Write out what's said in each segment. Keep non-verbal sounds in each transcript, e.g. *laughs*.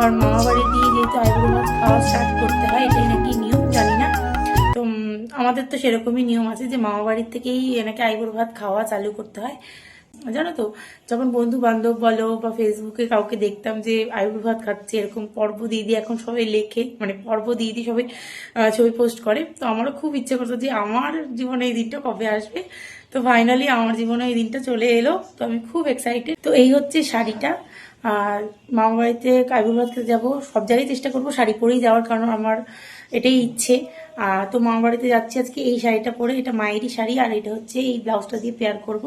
কারণ মামা বাড়ি দিয়ে যেহেতু আইবুড়ো খাওয়া স্টার্ট করতে হয়, এটাই নাকি নিয়ম, জানি না। তো আমাদের তো সেরকমই নিয়ম আছে যে মামা বাড়ির থেকেই এনাকে আইবুড়ো ভাত খাওয়া চালু করতে হয়। জানো তো, যখন বন্ধু বান্ধব বলো বা ফেসবুকে কাউকে দেখতাম যে আইবুড়ো ভাত খাচ্ছে, এরকম পর্ব দিদি এখন সবাই লেখে মানে পর্ব দিদি সবাই ছবি পোস্ট করে, তো আমারও খুব ইচ্ছে করতো যে আমার জীবনে এই দিনটা কবে আসবে। তো ফাইনালি আমার জীবনে এই দিনটা চলে এলো, তো আমি খুব এক্সাইটেড তো এই হচ্ছে শাড়িটা। আর মামা বাড়িতে আইবুড়ো খেতে যাব, সব জায়গায় চেষ্টা করব শাড়ি পরেই যাওয়ার, কারণ আমার এটাই ইচ্ছে। আর তো মামা বাড়িতে যাচ্ছি আজকে এই শাড়িটা পরে, এটা মায়েরই শাড়ি, আর এটা হচ্ছে এই ব্লাউজটা দিয়ে পেয়ার করব।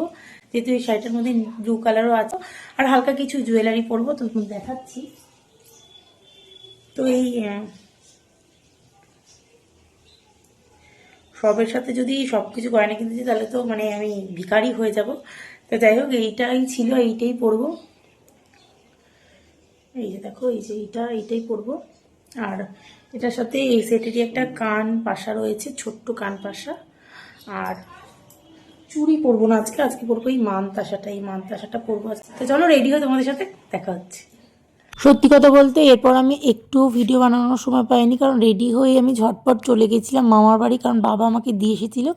যেহেতু এই শাড়িটার মধ্যে ব্লু কালারও আছে, আর হালকা কিছু জুয়েলারি পরবো, তো দেখাচ্ছি। তো এই সবের সাথে যদি সব কিছু গয়না কিনতে তাহলে তো মানে আমি ভিখারি হয়ে যাব। তো যাই হোক, এইটাই ছিল, এইটাই পরবো। এই যে দেখো, এই যে এটা এটাই পরবো। আর এটার সাথে এই সেটেরই একটা কান পাশা রয়েছে, ছোট্ট কান পাশা। আর চুড়ি পরবো না আজকে আজকে পরবো এই মানতাশাটা এই মানতাশাটা পরবো আজকে। তো চলো রেডি হয়ে তোমাদের সাথে দেখা হচ্ছে। সত্যি কথা বলতে, এরপর আমি একটু ভিডিও বানানোর সময় পাইনি, কারণ রেডি হয়ে আমি ঝটপট চলে গেছিলাম মামার বাড়ি, কারণ বাবা আমাকে দিয়ে এসেছিল।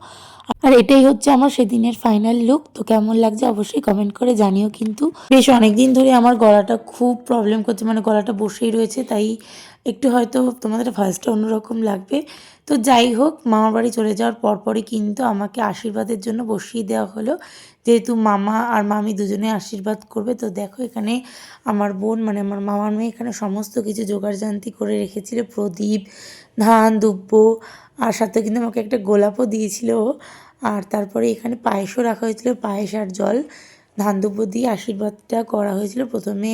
আর এটাই হচ্ছে আমার সেদিনের ফাইনাল লুক তো কেমন লাগছে অবশ্যই কমেন্ট করে জানিও কিন্তু। বেশ অনেকদিন ধরে আমার গলাটা খুব প্রবলেম করছে মানে গলাটা বসেই রয়েছে, তাই একটু হয়তো তোমাদের ভয়েসটা অন্যরকম লাগবে। তো যাই হোক, মামার বাড়ি চলে যাওয়ার পরপরই কিন্তু আমাকে আশীর্বাদের জন্য বসিয়ে দেওয়া হলো। যেহেতু মামা আর মামি দুজনে আশীর্বাদ করবে, তো দেখো এখানে আমার বোন মানে আমার মামার মেয়ে এখানে সমস্ত কিছু জোগাড়জান্তি করে রেখেছিল। প্রদীপ, ধান দুব্য আর সাথে কিন্তু আমাকে একটা গোলাপও দিয়েছিল আর তারপরে এখানে পায়েসও রাখা হয়েছিল, পায়েস আর জল। ধান দুব্য দিয়ে আশীর্বাদটা করা হয়েছিল। প্রথমে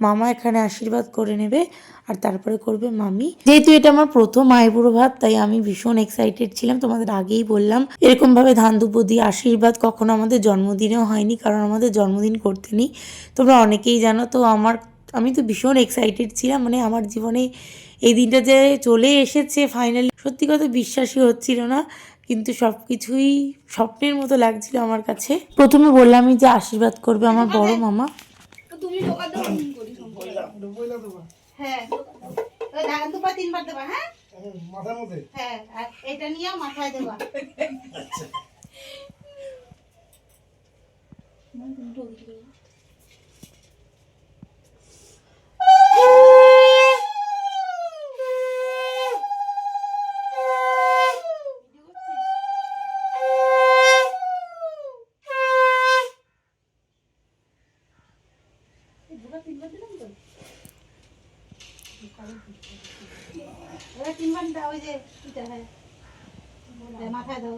মামা এখানে আশীর্বাদ করে নেবে আর তারপরে করবে মামি। যেহেতু এটা আমার প্রথম আইবুড়ো ভাত তাই আমি ভীষণ এক্সাইটেড ছিলাম তোমাদের আগেই বললাম। এরকম ভাবে ধান দুব্য দিয়ে আশীর্বাদ কখনো আমাদের জন্মদিনেও হয়নি কারণ আমাদের জন্মদিন করতে নেই। তোমরা অনেকেই জানো তো আমার আমি তো ভীষণ এক্সাইটেড ছিলাম মানে আমার জীবনে এই দিনটা যে চলে এসেছে ফাইনালি সত্যি কথা বিশ্বাসই হচ্ছিল না কিন্তু সব কিছুই স্বপ্নের মতো লাগছিল আমার কাছে। প্রথমে বললামই যে আশীর্বাদ করবে আমার বড় মামা। তুমি হ্যাঁ। ওই দুপা তিনবার দেবা হ্যাঁ? মাথার মধ্যে হ্যাঁ আর এটা নিয়ে মাথায় দেবা। ওরা তিনবার ওই যে এটা হ্যাঁ। মাথায় দাও।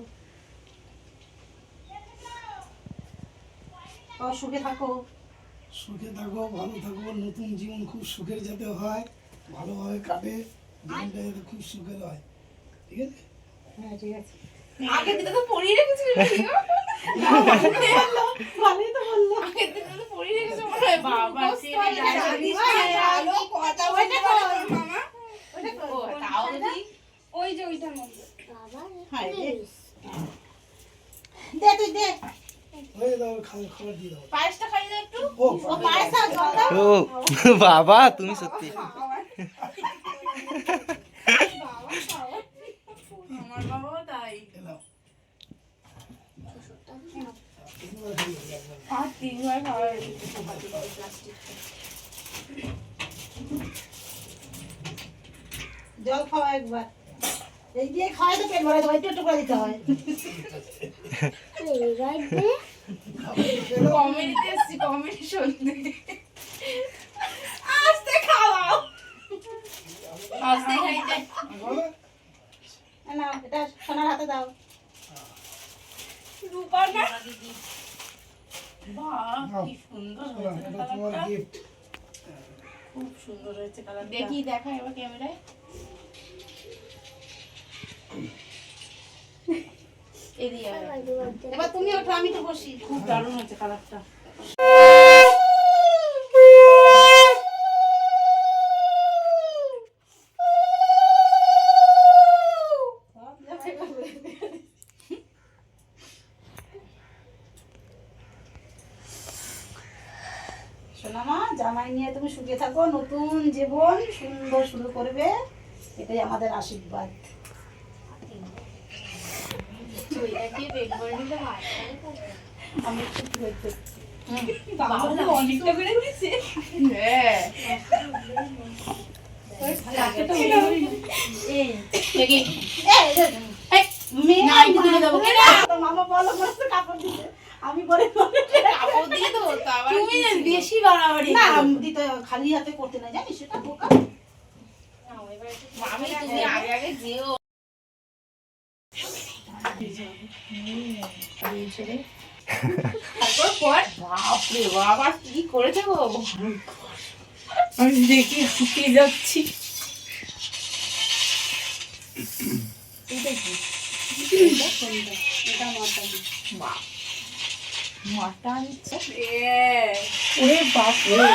ও সুখে থাকো। সুখে থাকো ভালো থাকো নতুন জীবন খুব সুখের যাতে হয় ভালোভাবে কাটে জীবনটা যাতে খুব সুখের হয়। ঠিক আছে? হ্যাঁ ঠিক আছে। আগের দিনে তো পড়িয়ে রেখেছিল ভালোই তো বলল। আগের দিনে তো পড়িয়ে রেখেছে মনে হয়। বাবা সে জানিস না, আলো কথা ওইটা বলতে কর। পারো মামা ওটা ও কর। তাও ঠিক ওই যে ওইটার মধ্যে হ্যাঁ, দে। দে তুই দে হয়ে দাও খাবার খাবার দিয়ে দাও পায়েসটা খাইয়ে দাও একটু ও বাবা তুমি সত্যি। জল খাওয়া একবার। এই দিয়ে খাওয়াই তো পেট ভরে দেবো একটু একটু করে দিতে হয়। *laughs* কমেডিতে এসছি কমেডি শুনতে। আস্তে খাওয়াও। আস্তে খাইতে। নাও এটা সোনার হাতে দাও। রূপা না বাহ কি সুন্দর হয়েছে কালারটা খুব সুন্দর হয়েছে কালারটা দেখি দেখা এবার ক্যামেরায় এবার তুমি ওঠো আমি তো বসি। খুব দারুণ হয়েছে কালারটা। না জামাই নিয়ে তুমি সুখে থাকো। নতুন জীবন সুন্দর শুরু করবে। এটাই আমাদের আশীর্বাদ। আমি একটু আমি বলে তুমি বেশি বাড়াবাড়ি না দিতে খালি হাতে করতে না জানিস সেটা বোকা তুমি আগে আগে যেও তারপর পর বাপরে বাবা কি করেছে গো আমি দেখি শুকিয়ে যাচ্ছি মাটা নিচ্ছে ওরে বাপ রে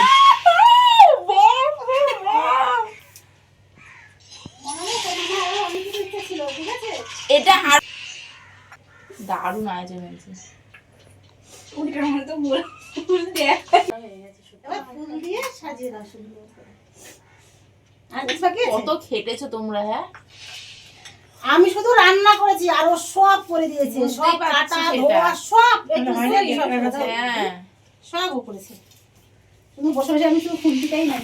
অনেক কিছু ইচ্ছা ছিল ঠিক আছে এটা আর দারুণ আয়োজন হয়েছে। ফুল দিয়ে সাজিয়ে দাও সুন্দর? কত খেটেছো তোমরা হ্যাঁ? আমি শুধু রান্না করেছি আর ও সব করে দিয়েছে। সব কাটা ধোয়া সব একটু সব করেছে। হ্যাঁ। সব ও করেছে তুমি বসে বসে আমি শুধু ফুলটিটাই নাই।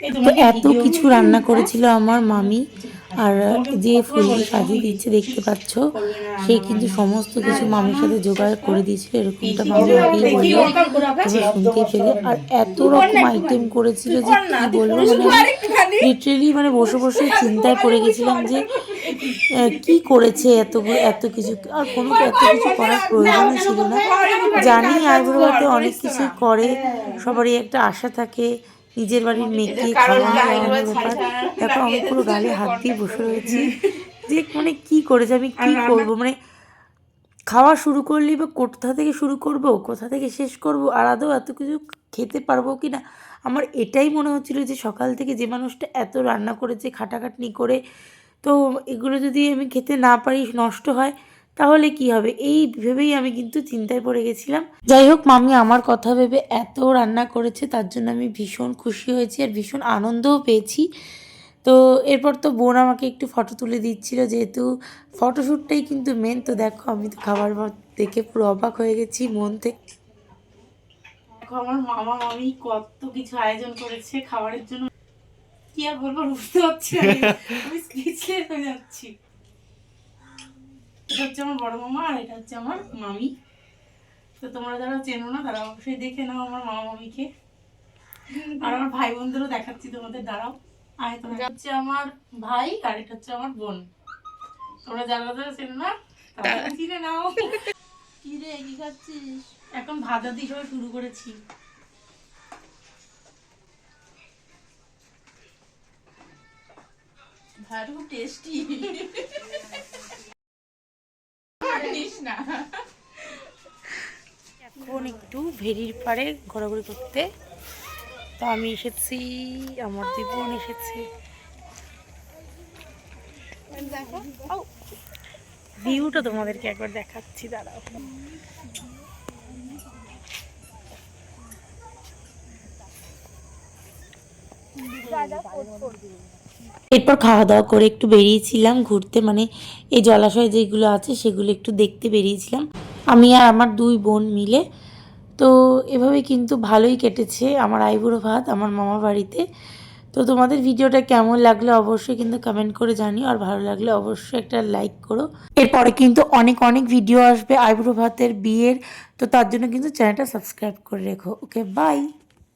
তো এত কিছু রান্না করেছিল আমার মামি আর যে ফুল সাজিয়ে দিচ্ছে দেখতে পাচ্ছ সে কিন্তু সমস্ত কিছু মামির সাথে জোগাড় করে দিয়েছিল এরকমটা মামি আগেই বলল। তোমরা শুনতেই পেলে। আর এত রকম আইটেম করেছিল যে কি বলব মানে লিটারেলি মানে বসে বসে চিন্তায় পড়ে গেছিলাম যে কি করেছে এত এত কিছু আর কোনো এত কিছু করার প্রয়োজনই ছিল না। জানি আইবুড়োতে অনেক কিছু করে সবারই একটা আশা থাকে নিজের বাড়ির মেয়েকে ব্যাপার আমি পুরো গালে হাত দিয়ে বসে রয়েছি। যে মানে কি করেছে আমি কি করব? মানে খাওয়া শুরু করলেই বা কোথা থেকে শুরু করব? কোথা থেকে শেষ করব? আর আদৌ এত কিছু খেতে পারব কি না আমার এটাই মনে হচ্ছিল যে সকাল থেকে যে মানুষটা এত রান্না করেছে খাটাখাটনি করে তো এগুলো যদি আমি খেতে না পারি নষ্ট হয় তাহলে কি হবে? এই ভেবেই আমি কিন্তু চিন্তায় পড়ে গেছিলাম। যাই হোক মামি আমার কথা ভেবে এত রান্না করেছে তার জন্য আমি ভীষণ খুশি হয়েছি আর ভীষণ আনন্দও পেয়েছি। তো এরপর তো বোন আমাকে একটু ফটো তুলে দিচ্ছিল যেহেতু ফটোশ্যুটটাই কিন্তু মেন তো দেখো আমি তো খাবার ভাত দেখে পুরো অবাক হয়ে গেছি মন থেকে। দেখো আমার মামা মামি কত কিছু আয়োজন করেছে খাবারের জন্য। কি আর বলব বুঝতে পারছি আমি। আমি স্পিচলেস হয়ে যাচ্ছি। এটা হচ্ছে আমার বড় মামা আর এটা হচ্ছে আমার মামি। তো তোমরা যারা চেনো না তারা অবশ্যই দেখে নাও আমার মামা মামিকে। আর আমার ভাই বোনদেরও দেখাচ্ছি তোমাদের দাঁড়াও। আর তোমরা হচ্ছে আমার ভাই আর এটা হচ্ছে আমার বোন। তোমরা যারা যারা চেনো না তারা চিনে নাও। *laughs* কি রে কি খাচ্ছিস? এখন ভাজা দিয়ে সবাই শুরু করেছি। খুব টেস্টি না এখন একটু ভেরির পাড়ে ঘোরাঘুরি করতে। তো আমি এসেছি, আমার দুই এসেছে। ভিউটা তোমাদেরকে একবার দেখাচ্ছি, দাঁড়াও। এরপর খাওয়া দাওয়া করে একটু বেরিয়েছিলাম ঘুরতে মানে এই জলাশয় যেগুলো আছে সেগুলো একটু দেখতে বেরিয়েছিলাম। আমি আর আমার দুই বোন মিলে তো এভাবে কিন্তু ভালোই কেটেছে আমার আইবুড়ো ভাত আমার মামা বাড়িতে। তো তোমাদের ভিডিওটা কেমন লাগলে অবশ্যই কিন্তু কমেন্ট করে জানিও, আর ভালো লাগলে অবশ্যই একটা লাইক করো। এরপরে কিন্তু অনেক অনেক ভিডিও আসবে আইবুড়ো ভাতের বিয়ের, তো তার জন্য কিন্তু চ্যানেলটা সাবস্ক্রাইব করে রেখো। Okay bye